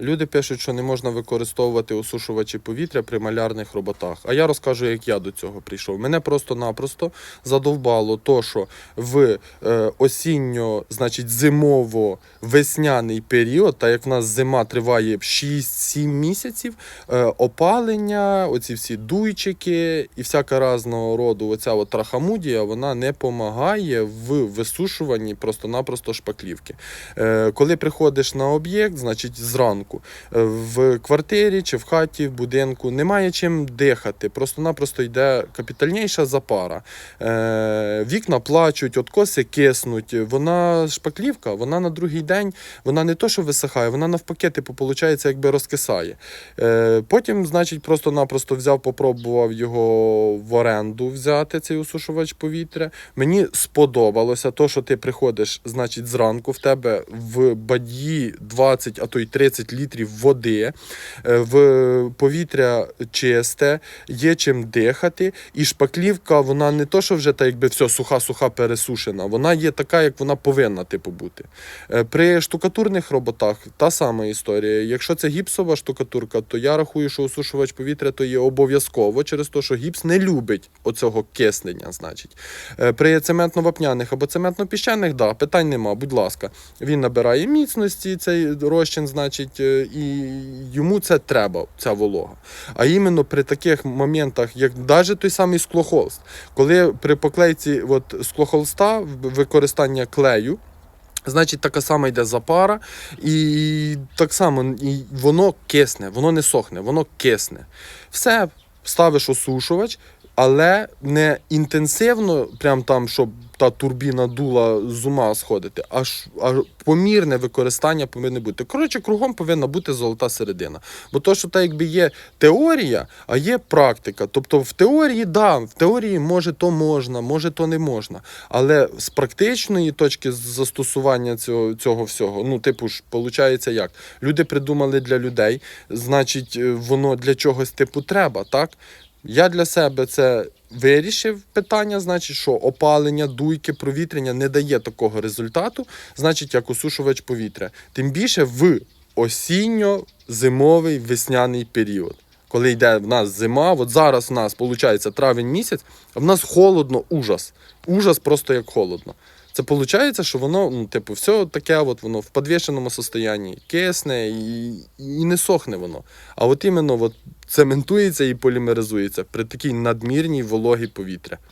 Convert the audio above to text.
Люди пишуть, що не можна використовувати осушувачі повітря при малярних роботах. А я розкажу, як я до цього прийшов. Мене просто-напросто задовбало то, що в е, осінньо, значить, зимово-весняний період, та як в нас зима триває 6-7 місяців, е, опалення, оці всі дуйчики і всяка різного роду оця от трахамудія, вона не допомагає в висушуванні просто-напросто шпаклівки. Е, коли приходиш на об'єкт, значить зранку е, в квартирі чи в хаті, в будинку немає чим дихати. Просто-напросто йде капітальніша запара. Е, вікна плачуть, откоси киснуть. Вона шпаклівка, вона на другий день, вона не то, що висихає, вона навпаки, типу, виходить, якби розкисає. Е, потім, значить, просто-напросто взяв, попробував його в оренду взяти, цей осушувач повітря. Мені сподобалося то, що ти приходиш, значить, зранку в тебе в бадьї 20, а то й 30 літрів води, е, в повітря чисте, є чим дихати, і шпаклівка, вона не то, що вже так, якби все суха-суха пересушена, вона є така, як вона повинна типу бути. Е, При штукатурних роботах та сама історія. Якщо це гіпсова штукатурка, то я рахую, що осушувач повітря то є обов'язково через те, що гіпс не любить оцього киснення. Значить, Е, при цементно-вапняних або цементно-піщаних, да, питань нема, будь ласка. Він набирає міцності, цей розчин, значить, і йому це треба, ця волога. А іменно при таких моментах, як навіть той самий склохолст, коли при поклейці от, склохолста використання клею. Значить, така сама йде запара, і так само і воно кисне, воно не сохне, воно кисне. Все, ставиш осушувач, але не інтенсивно, прям там, щоб та турбіна дула з ума сходити, аж а помірне використання повинно бути. Коротше, кругом повинна бути золота середина. Бо то, що так якби є теорія, а є практика. Тобто в теорії, да, в теорії може то можна, може то не можна. Але з практичної точки застосування цього, цього всього, ну, типу ж, виходить як? Люди придумали для людей, значить, е, воно для чогось типу треба, так? Я для себе це вирішив питання, значить, що опалення, дуйки, провітрення не дає такого результату, значить, як осушувач повітря. Тим більше в осінньо-зимовий весняний період. Коли йде в нас зима, от зараз в нас виходить травень місяць, а в нас холодно, ужас. Ужас просто як холодно. Це виходить, що воно, ну, типу, все таке, от воно в підвішеному состоянні, кисне і, і не сохне воно. А от іменно от цементується і полімеризується при такій надмірній вологі повітря.